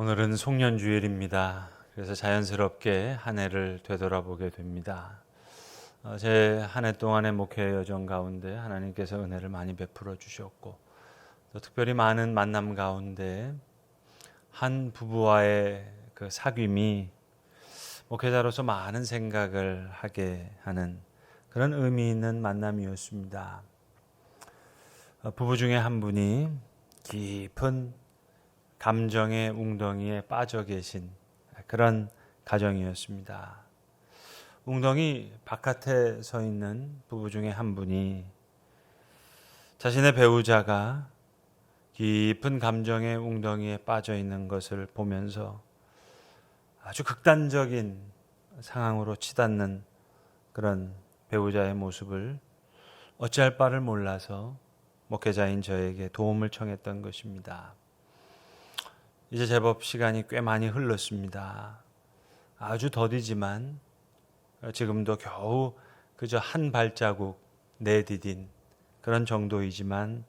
오늘은 송년주일입니다. 그래서 자연스럽게 한 해를 되돌아보게 됩니다. 어, 제한 해 동안의 목회 여정 가운데 하나님께서 은혜를 많이 베풀어 주셨고 또 특별히 많은 만남 가운데 한 부부와의 그 사귐이 목회자로서 많은 생각을 하게 하는 그런 의미 있는 만남이었습니다. 어, 부부 중에 한 분이 깊은 감정의 웅덩이에 빠져 계신 그런 가정이었습니다. 웅덩이 바깥에 서 있는 부부 중에 한 분이 자신의 배우자가 깊은 감정의 웅덩이에 빠져 있는 것을 보면서 아주 극단적인 상황으로 치닫는 그런 배우자의 모습을 어찌할 바를 몰라서 목회자인 저에게 도움을 청했던 것입니다. 이제 제법 시간이 꽤 많이 흘렀습니다. 아주 더디지만 지금도 겨우 그저 한 발자국 내디딘 그런 정도이지만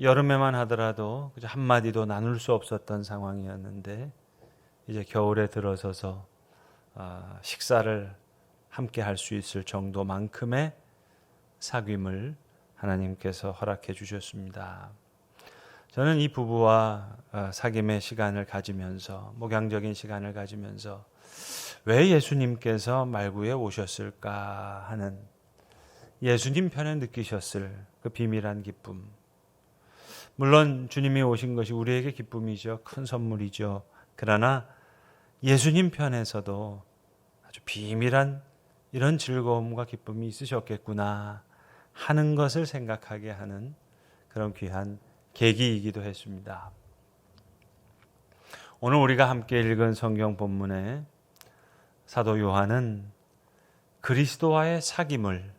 여름에만 하더라도 그저 한마디도 나눌 수 없었던 상황이었는데 이제 겨울에 들어서서 아, 식사를 함께 할 수 있을 정도만큼의 사귐을 하나님께서 허락해 주셨습니다. 저는 이 부부와 어, 사귐의 시간을 가지면서 목양적인 시간을 가지면서 왜 예수님께서 말구에 오셨을까 하는 예수님 편에 느끼셨을 그 비밀한 기쁨. 물론 주님이 오신 것이 우리에게 기쁨이죠. 큰 선물이죠. 그러나 예수님 편에서도 아주 비밀한 이런 즐거움과 기쁨이 있으셨겠구나 하는 것을 생각하게 하는 그런 귀한 계기이기도 했습니다. 오늘 우리가 함께 읽은 성경 본문에 사도 요한은 그리스도와의 사귐을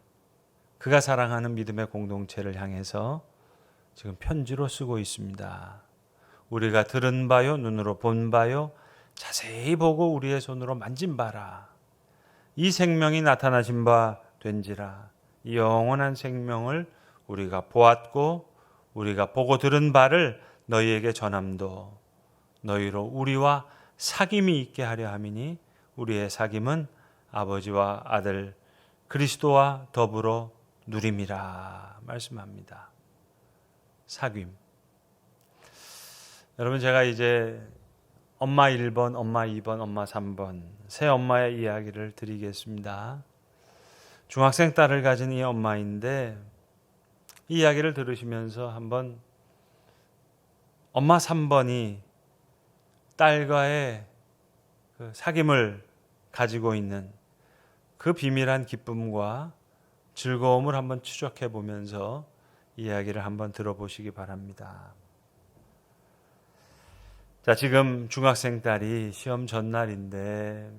그가 사랑하는 믿음의 공동체를 향해서 지금 편지로 쓰고 있습니다. 우리가 들은 바요, 눈으로 본 바요, 자세히 보고 우리의 손으로 만진 바라. 이 생명이 나타나신 바 된지라. 이 영원한 생명을 우리가 보았고 우리가 보고 들은 바를 너희에게 전함도 너희로 우리와 사귐이 있게 하려 함이니 우리의 사귐은 아버지와 아들 그리스도와 더불어 누림이라 말씀합니다. 사귐. 여러분 제가 이제 엄마 1번, 엄마 2번, 엄마 3번 새 엄마의 이야기를 드리겠습니다. 중학생 딸을 가진 이 엄마인데 이 이야기를 들으시면서 한번 엄마 3번이 딸과의 그 사귐을 가지고 있는 그 비밀한 기쁨과 즐거움을 한번 추적해 보면서 이야기를 한번 들어보시기 바랍니다. 자, 지금 중학생 딸이 시험 전날인데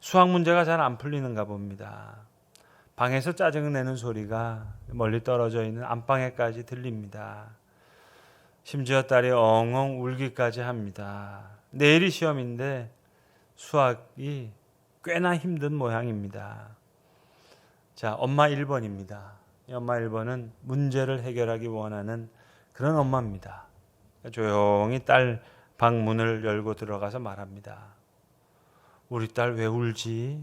수학 문제가 잘 안 풀리는가 봅니다. 방에서 짜증 내는 소리가 멀리 떨어져 있는 안방에까지 들립니다. 심지어 딸이 엉엉 울기까지 합니다. 내일이 시험인데 수학이 꽤나 힘든 모양입니다. 자, 엄마 1번입니다. 엄마 1번은 문제를 해결하기 원하는 그런 엄마입니다. 조용히 딸 방 문을 열고 들어가서 말합니다. 우리 딸 왜 울지?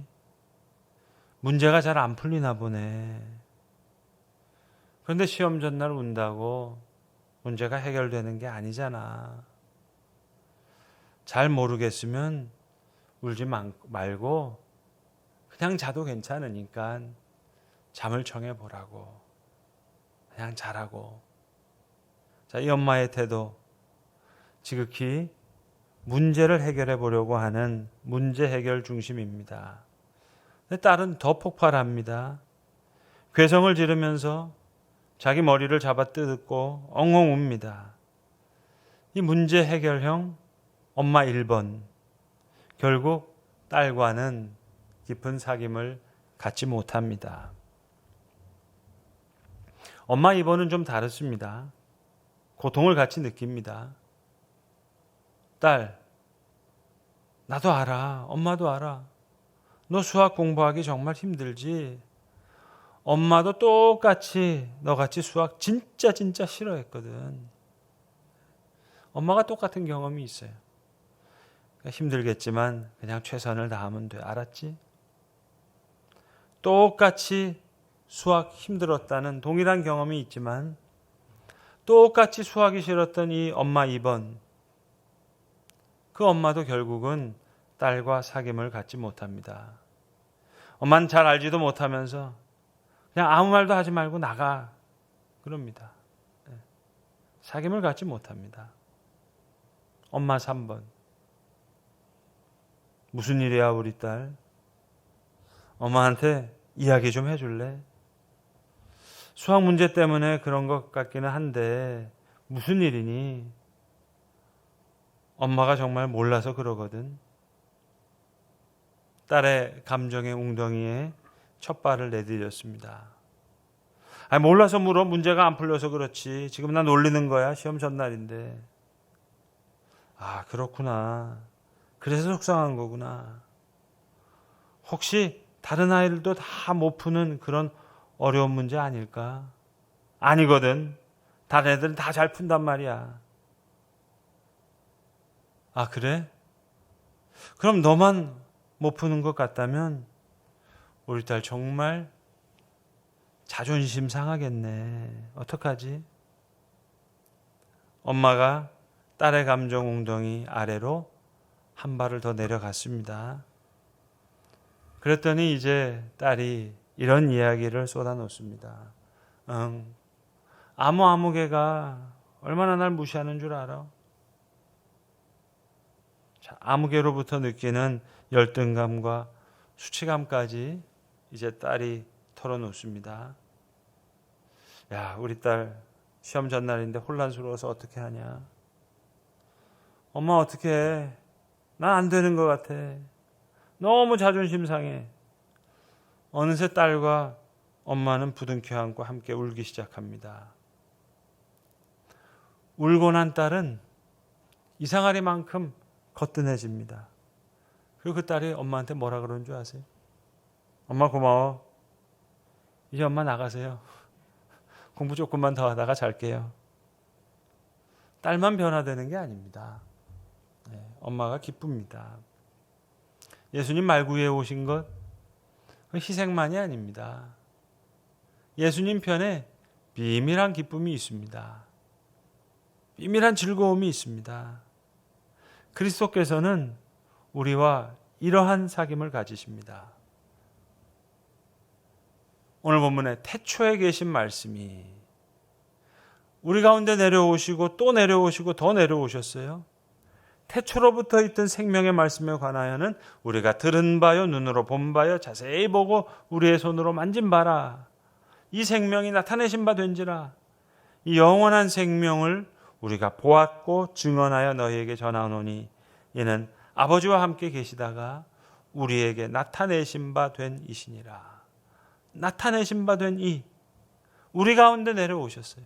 문제가 잘 안 풀리나 보네. 그런데 시험 전날 운다고 문제가 해결되는 게 아니잖아. 잘 모르겠으면 울지 말고 그냥 자도 괜찮으니까 잠을 청해 보라고. 그냥 자라고. 자, 이 엄마의 태도 지극히 문제를 해결해 보려고 하는 문제 해결 중심입니다. 딸은 더 폭발합니다. 괴성을 지르면서 자기 머리를 잡아 뜯고 엉엉 웁니다. 이 문제 해결형 엄마 1번. 결국 딸과는 깊은 사귐을 갖지 못합니다. 엄마 2번은 좀 다릅니다. 고통을 같이 느낍니다. 딸, 나도 알아. 엄마도 알아. 너 수학 공부하기 정말 힘들지? 엄마도 똑같이 너같이 수학 진짜 진짜 싫어했거든. 엄마가 똑같은 경험이 있어요. 그러니까 힘들겠지만 그냥 최선을 다하면 돼. 알았지? 똑같이 수학 힘들었다는 동일한 경험이 있지만 똑같이 수학이 싫었던 이 엄마 2번 그 엄마도 결국은 딸과 사귐을 갖지 못합니다. 엄마는 잘 알지도 못하면서 그냥 아무 말도 하지 말고 나가 그럽니다. 네. 사귐을 갖지 못합니다. 엄마 3번 무슨 일이야 우리 딸? 엄마한테 이야기 좀 해줄래? 수학 문제 때문에 그런 것 같기는 한데 무슨 일이니? 엄마가 정말 몰라서 그러거든. 딸의 감정의 웅덩이에 첫 발을 내디뎠습니다. 아 몰라서 물어 문제가 안 풀려서 그렇지. 지금 나 놀리는 거야. 시험 전날인데. 아 그렇구나. 그래서 속상한 거구나. 혹시 다른 아이들도 다 못 푸는 그런 어려운 문제 아닐까? 아니거든. 다른 애들은 다 잘 푼단 말이야. 아, 그래? 그럼 너만 못 푸는 것 같다면 우리 딸 정말 자존심 상하겠네. 어떡하지? 엄마가 딸의 감정 웅덩이 아래로 한 발을 더 내려갔습니다. 그랬더니 이제 딸이 이런 이야기를 쏟아놓습니다. 응, 아무 아무개가 얼마나 날 무시하는 줄 알아? 자, 아무개로부터 느끼는 열등감과 수치감까지 이제 딸이 털어놓습니다. 야, 우리 딸 시험 전날인데 혼란스러워서 어떻게 하냐? 엄마 어떻게 해? 난 안 되는 것 같아. 너무 자존심 상해. 어느새 딸과 엄마는 부둥켜 안고 함께 울기 시작합니다. 울고 난 딸은 이상하리만큼 거뜬해집니다. 그리고 그 딸이 엄마한테 뭐라 그러는 줄 아세요? 엄마 고마워. 이제 엄마 나가세요. 공부 조금만 더 하다가 잘게요. 딸만 변화되는 게 아닙니다. 네, 엄마가 기쁩니다. 예수님 말구에 오신 것 희생만이 아닙니다. 예수님 편에 비밀한 기쁨이 있습니다. 비밀한 즐거움이 있습니다. 그리스도께서는 우리와 이러한 사귐을 가지십니다. 오늘 본문에 태초에 계신 말씀이 우리 가운데 내려오시고 또 내려오시고 더 내려오셨어요. 태초로부터 있던 생명의 말씀에 관하여는 우리가 들은 바요 눈으로 본 바요 자세히 보고 우리의 손으로 만진 바라 이 생명이 나타내신 바 된지라 이 영원한 생명을 우리가 보았고 증언하여 너희에게 전하노니 이는 아버지와 함께 계시다가 우리에게 나타내신 바 된 이시니라 나타내신 바 된 이 우리 가운데 내려오셨어요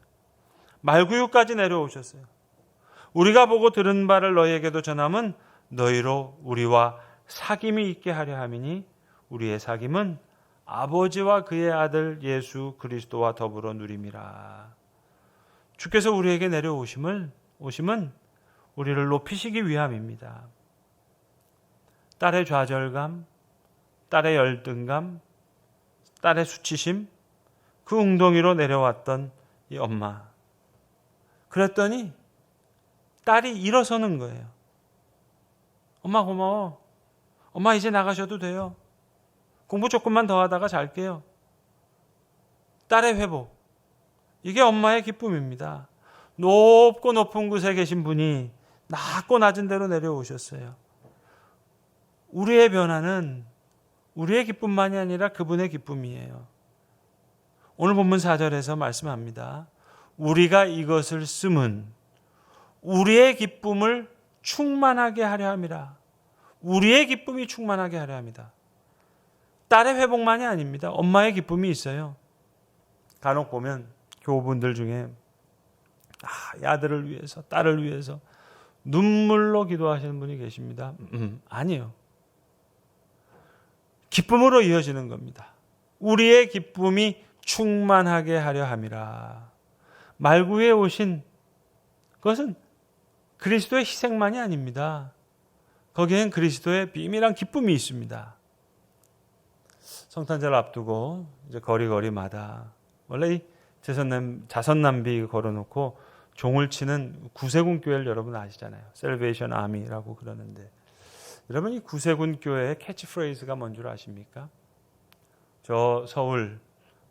말구유까지 내려오셨어요 우리가 보고 들은 바를 너희에게도 전함은 너희로 우리와 사귐이 있게 하려 함이니 우리의 사귐은 아버지와 그의 아들 예수 그리스도와 더불어 누림이라. 주께서 우리에게 내려오심을 오심은 우리를 높이시기 위함입니다. 딸의 좌절감, 딸의 열등감, 딸의 수치심, 그 웅덩이로 내려왔던 이 엄마. 그랬더니 딸이 일어서는 거예요. 엄마 고마워. 엄마 이제 나가셔도 돼요. 공부 조금만 더 하다가 잘게요. 딸의 회복. 이게 엄마의 기쁨입니다. 높고 높은 곳에 계신 분이 낮고 낮은 데로 내려오셨어요. 우리의 변화는 우리의 기쁨만이 아니라 그분의 기쁨이에요. 오늘 본문 4절에서 말씀합니다. 우리가 이것을 쓰면 우리의 기쁨을 충만하게 하려 함이라. 우리의 기쁨이 충만하게 하려 합니다. 딸의 회복만이 아닙니다. 엄마의 기쁨이 있어요. 간혹 보면 교우분들 중에 아, 아들을 위해서, 딸을 위해서 눈물로 기도하시는 분이 계십니다. 음, 아니요. 기쁨으로 이어지는 겁니다. 우리의 기쁨이 충만하게 하려 함이라. 말구에 오신 그것은 그리스도의 희생만이 아닙니다. 거기엔 그리스도의 비밀한 기쁨이 있습니다. 성탄절 앞두고 이제 거리거리마다 원래 이 자선남, 자선남비 걸어놓고 종을 치는 구세군 교회를 여러분 아시잖아요. 셀베이션 아미라고 그러는데 여러분 이 구세군 교회의 캐치프레이즈가 뭔 줄 아십니까? 저 서울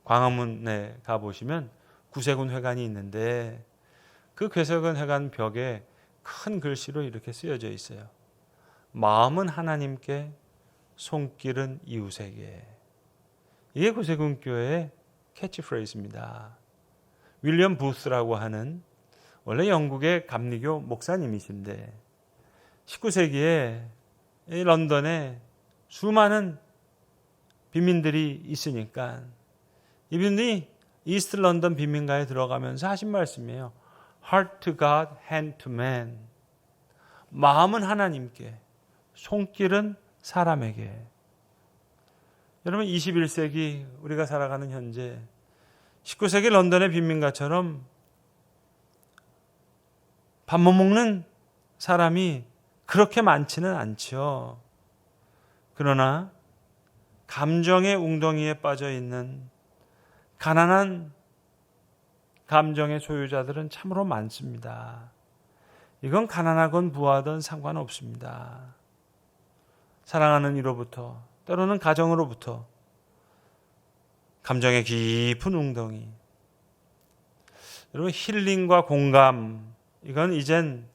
광화문에 가 보시면 구세군 회관이 있는데 그 구세군 회관 벽에 큰 글씨로 이렇게 쓰여져 있어요. 마음은 하나님께, 손길은 이웃에게. 이게 구세군 교회의 캐치프레이즈입니다. 윌리엄 부스라고 하는 원래 영국의 감리교 목사님이신데 19세기에 런던에 수많은 빈민들이 있으니까 이분이 이스트 런던 빈민가에 들어가면서 하신 말씀이에요. Heart to God, hand to man. 마음은 하나님께, 손길은 사람에게. 여러분 21세기 우리가 살아가는 현재 19세기 런던의 빈민가처럼 밥 못 먹는 사람이 그렇게 많지는 않죠. 그러나 감정의 웅덩이에 빠져 있는 가난한 감정의 소유자들은 참으로 많습니다. 이건 가난하건 부하든 상관없습니다. 사랑하는 이로부터 때로는 가정으로부터 감정의 깊은 웅덩이. 여러분 힐링과 공감 이건 이젠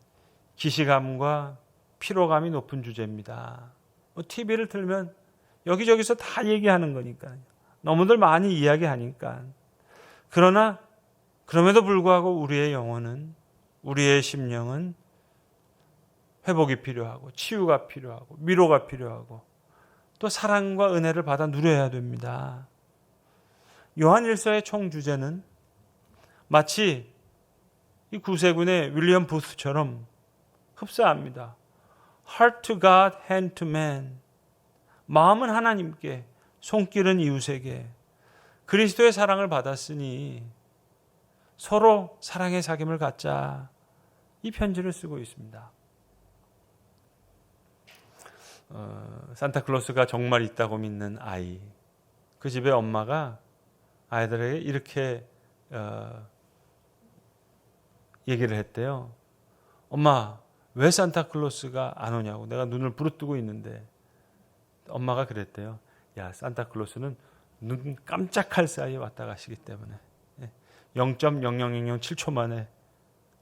기시감과 피로감이 높은 주제입니다. 뭐 TV를 틀면 여기저기서 다 얘기하는 거니까요. 너무들 많이 이야기하니까. 그러나 그럼에도 불구하고 우리의 영혼은 우리의 심령은 회복이 필요하고 치유가 필요하고 위로가 필요하고 또 사랑과 은혜를 받아 누려야 됩니다. 요한 일서의 총 주제는 마치 이 구세군의 윌리엄 부스처럼 흡사합니다. Heart to God, hand to man. 마음은 하나님께, 손길은 이웃에게. 그리스도의 사랑을 받았으니 서로 사랑의 사귐을 갖자. 이 편지를 쓰고 있습니다. 어, 산타클로스가 정말 있다고 믿는 아이. 그 집의 엄마가 아이들에게 이렇게 어, 얘기를 했대요. 엄마, 왜 산타클로스가 안 오냐고. 내가 눈을 부릅뜨고 있는데. 엄마가 그랬대요. 야, 산타클로스는 눈 깜짝할 사이에 왔다 가시기 때문에. 0.0007초 만에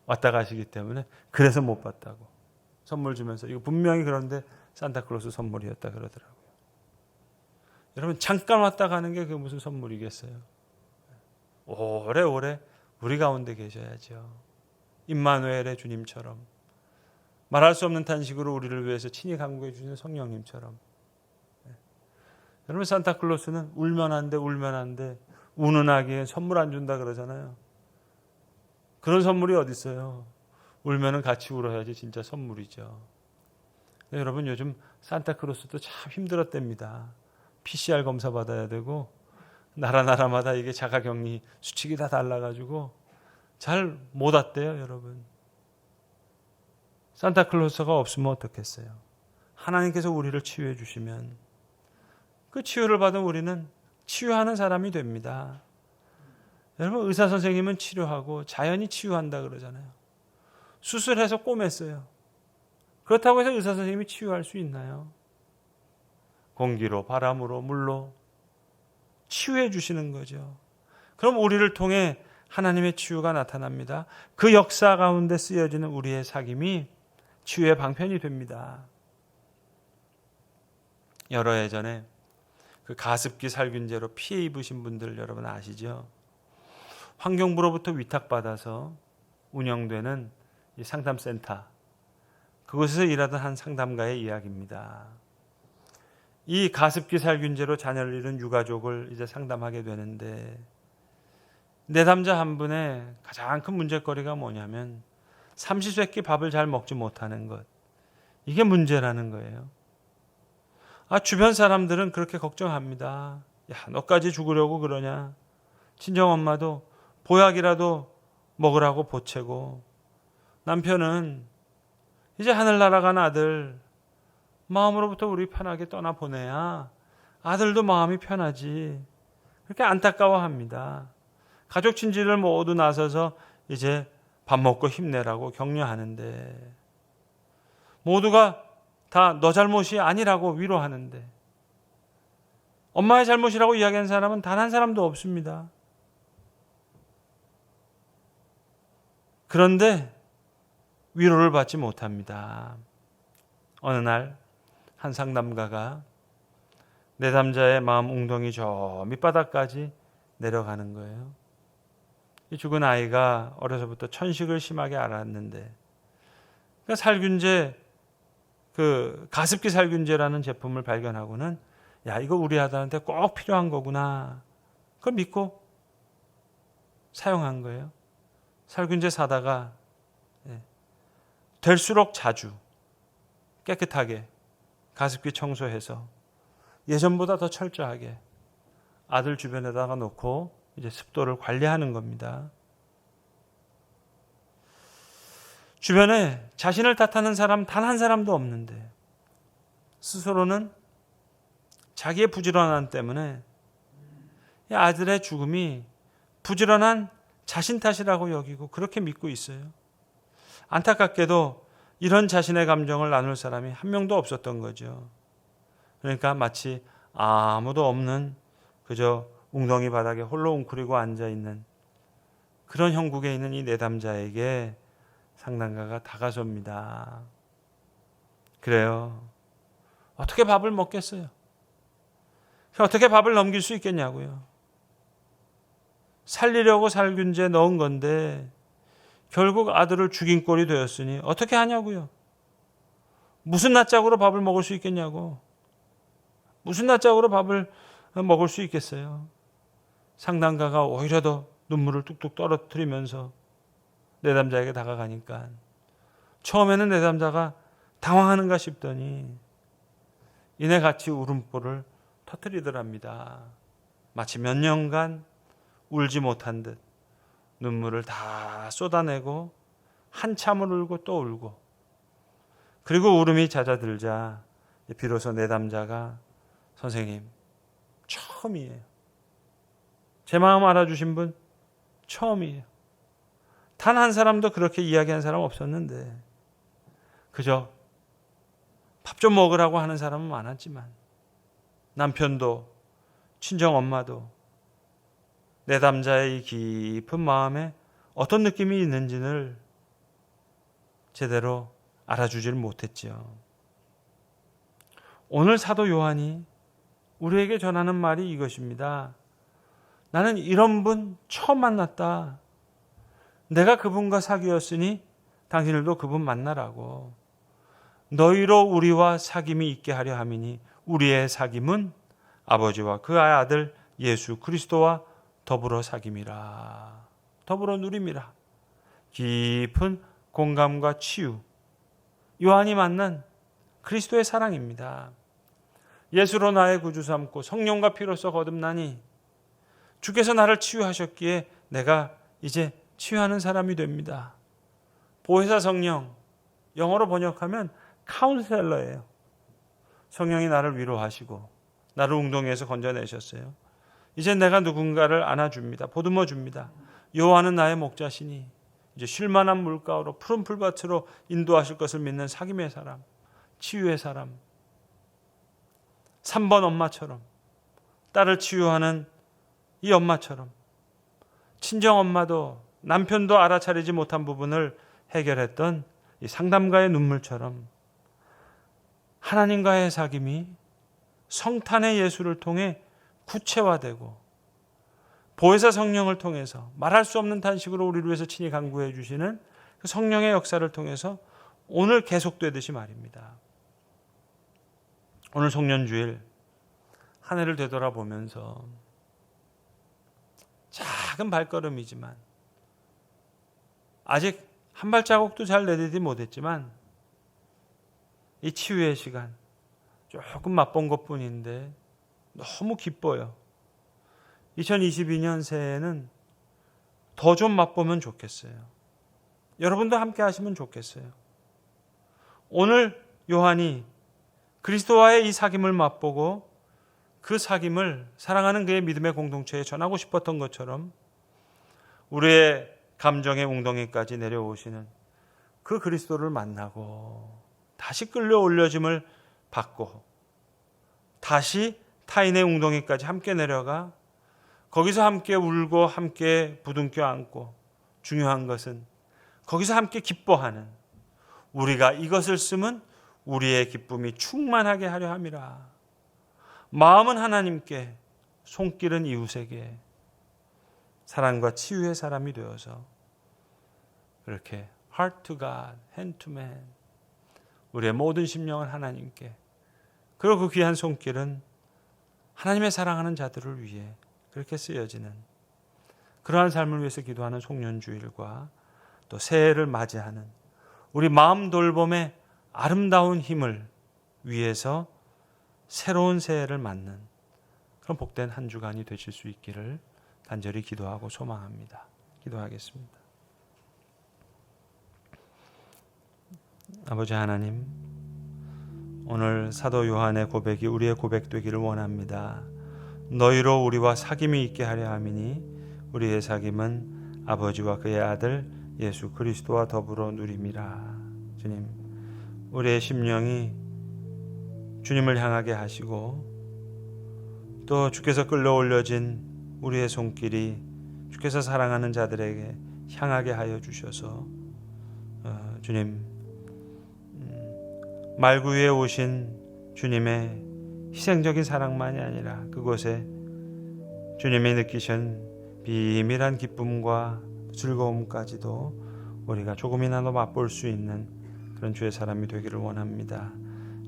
왔다 가시기 때문에 그래서 못 봤다고. 선물 주면서 이거 분명히 그런데 산타클로스 선물이었다 그러더라고요. 여러분 잠깐 왔다 가는 게 그 무슨 선물이겠어요? 오래오래 우리 가운데 계셔야죠. 임마누엘의 주님처럼 말할 수 없는 탄식으로 우리를 위해서 친히 강구해 주시는 성령님처럼 여러분 산타클로스는 울면 안 돼, 울면 안 돼. 우는 아기에 선물 안 준다 그러잖아요. 그런 선물이 어디 있어요? 울면은 같이 울어야지 진짜 선물이죠. 여러분 요즘 산타클로스도 참 힘들었답니다. PCR 검사 받아야 되고 나라 나라마다 이게 자가격리 수칙이 다 달라가지고 잘 못 왔대요, 여러분. 산타클로스가 없으면 어떻겠어요? 하나님께서 우리를 치유해 주시면 그 치유를 받은 우리는 치유하는 사람이 됩니다. 여러분 의사 선생님은 치료하고 자연이 치유한다 그러잖아요. 수술해서 꼬맸어요. 그렇다고 해서 의사 선생님이 치유할 수 있나요? 공기로, 바람으로, 물로 치유해 주시는 거죠. 그럼 우리를 통해 하나님의 치유가 나타납니다. 그 역사 가운데 쓰여지는 우리의 사귐이 치유의 방편이 됩니다. 여러 해 전에 그 가습기 살균제로 피해 입으신 분들 여러분 아시죠? 환경부로부터 위탁받아서 운영되는 상담센터 그곳에서 일하던 한 상담가의 이야기입니다. 이 가습기 살균제로 자녀를 잃은 유가족을 이제 상담하게 되는데 내담자 한 분의 가장 큰 문제거리가 뭐냐면 삼시세끼 밥을 잘 먹지 못하는 것. 이게 문제라는 거예요. 아, 주변 사람들은 그렇게 걱정합니다. 야, 너까지 죽으려고 그러냐? 친정 엄마도 보약이라도 먹으라고 보채고 남편은 이제 하늘나라 간 아들 마음으로부터 우리 편하게 떠나 보내야 아들도 마음이 편하지. 그렇게 안타까워합니다. 가족 친지들 모두 나서서 이제 밥 먹고 힘내라고 격려하는데 모두가 다 너 잘못이 아니라고 위로하는데 엄마의 잘못이라고 이야기하는 사람은 단 한 사람도 없습니다. 그런데 위로를 받지 못합니다. 어느 날 한 상담가가 내담자의 마음 웅덩이 저 밑바닥까지 내려가는 거예요. 이 죽은 아이가 어려서부터 천식을 심하게 알았는데 그러니까 살균제 그 가습기 살균제라는 제품을 발견하고는 야 이거 우리 아들한테 꼭 필요한 거구나 그걸 믿고 사용한 거예요. 살균제 사다가 예, 될수록 자주 깨끗하게 가습기 청소해서 예전보다 더 철저하게 아들 주변에다가 놓고 이제 습도를 관리하는 겁니다. 주변에 자신을 탓하는 사람 단 한 사람도 없는데 스스로는 자기의 부지런함 때문에 이 아들의 죽음이 부지런한 자신 탓이라고 여기고 그렇게 믿고 있어요. 안타깝게도 이런 자신의 감정을 나눌 사람이 한 명도 없었던 거죠. 그러니까 마치 아무도 없는 그저 웅덩이 바닥에 홀로 웅크리고 앉아 있는 그런 형국에 있는 이 내담자에게 상담가가 다가섭니다. 그래요. 어떻게 밥을 먹겠어요? 어떻게 밥을 넘길 수 있겠냐고요. 살리려고 살균제 넣은 건데 결국 아들을 죽인 꼴이 되었으니 어떻게 하냐고요. 무슨 낯짝으로 밥을 먹을 수 있겠냐고. 무슨 낯짝으로 밥을 먹을 수 있겠어요. 상담가가 오히려 더 눈물을 뚝뚝 떨어뜨리면서 내담자에게 다가가니까 처음에는 내담자가 당황하는가 싶더니 이내 같이 울음보를 터뜨리더랍니다. 마치 몇 년간 울지 못한 듯 눈물을 다 쏟아내고 한참을 울고 또 울고 그리고 울음이 잦아들자 비로소 내담자가 선생님 처음이에요. 제 마음 알아주신 분 처음이에요. 단 한 사람도 그렇게 이야기한 사람 없었는데 그저 밥 좀 먹으라고 하는 사람은 많았지만 남편도 친정 엄마도 내담자의 이 깊은 마음에 어떤 느낌이 있는지를 제대로 알아주질 못했지요. 오늘 사도 요한이 우리에게 전하는 말이 이것입니다. 나는 이런 분 처음 만났다. 내가 그분과 사귀었으니 당신들도 그분 만나라고. 너희로 우리와 사귐이 있게 하려 함이니 우리의 사귐은 아버지와 그 아들 예수 그리스도와 더불어 사귐이라. 더불어 누림이라. 깊은 공감과 치유. 요한이 만난 그리스도의 사랑입니다. 예수로 나의 구주 삼고 성령과 피로써 거듭나니 주께서 나를 치유하셨기에 내가 이제 치유하는 사람이 됩니다. 보혜사 성령 영어로 번역하면 카운셀러예요. 성령이 나를 위로하시고 나를 웅덩이에서 건져내셨어요. 이제 내가 누군가를 안아줍니다. 보듬어 줍니다. 여호와는 나의 목자시니 이제 쉴만한 물가로 푸른 풀밭으로 인도하실 것을 믿는 사귐의 사람, 치유의 사람, 3번 엄마처럼 딸을 치유하는 이 엄마처럼 친정 엄마도 남편도 알아차리지 못한 부분을 해결했던 이 상담가의 눈물처럼 하나님과의 사귐이 성탄의 예수를 통해 구체화되고 보혜사 성령을 통해서 말할 수 없는 단식으로 우리를 위해서 친히 강구해 주시는 그 성령의 역사를 통해서 오늘 계속되듯이 말입니다. 오늘 송년주일 한 해를 되돌아보면서 작은 발걸음이지만 아직 한 발자국도 잘 내디디 못했지만 이 치유의 시간 조금 맛본 것 뿐인데 너무 기뻐요. 2022년 새해에는 더 좀 맛보면 좋겠어요. 여러분도 함께 하시면 좋겠어요. 오늘 요한이 그리스도와의 이 사귐을 맛보고 그 사귐을 사랑하는 그의 믿음의 공동체에 전하고 싶었던 것처럼 우리의 감정의 웅덩이까지 내려오시는 그 그리스도를 만나고 다시 끌려 올려짐을 받고 다시 타인의 웅덩이까지 함께 내려가 거기서 함께 울고 함께 부둥켜 안고 중요한 것은 거기서 함께 기뻐하는 우리가 이것을 쓰면 우리의 기쁨이 충만하게 하려 함이라. 마음은 하나님께 손길은 이웃에게 사랑과 치유의 사람이 되어서 그렇게 heart to God, hand to man 우리의 모든 심령을 하나님께 그리고 그 귀한 손길은 하나님의 사랑하는 자들을 위해 그렇게 쓰여지는 그러한 삶을 위해서 기도하는 송년주일과 또 새해를 맞이하는 우리 마음 돌봄의 아름다운 힘을 위해서 새로운 새해를 맞는 그런 복된 한 주간이 되실 수 있기를 간절히 기도하고 소망합니다. 기도하겠습니다. 아버지 하나님, 오늘 사도 요한의 고백이 우리의 고백 되기를 원합니다. 너희로 우리와 사귐이 있게 하려 함이니 우리의 사귐은 아버지와 그의 아들 예수 그리스도와 더불어 누림이라. 주님, 우리의 심령이 주님을 향하게 하시고 또 주께서 끌어올려진 우리의 손길이 주께서 사랑하는 자들에게 향하게 하여 주셔서 어, 주님 음, 말구 위에 오신 주님의 희생적인 사랑만이 아니라 그곳에 주님이 느끼신 비밀한 기쁨과 즐거움까지도 우리가 조금이나마 맛볼 수 있는 그런 주의 사람이 되기를 원합니다.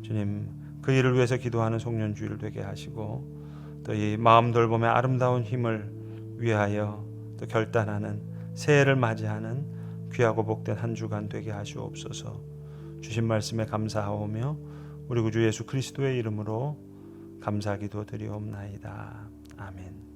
주님 그 일을 위해서 기도하는 송년주일 되게 하시고 또 이 마음 돌봄의 아름다운 힘을 위하여 또 결단하는 새해를 맞이하는 귀하고 복된 한 주간 되게 하시옵소서. 주신 말씀에 감사하오며 우리 구주 예수 그리스도의 이름으로 감사기도 드리옵나이다. 아멘.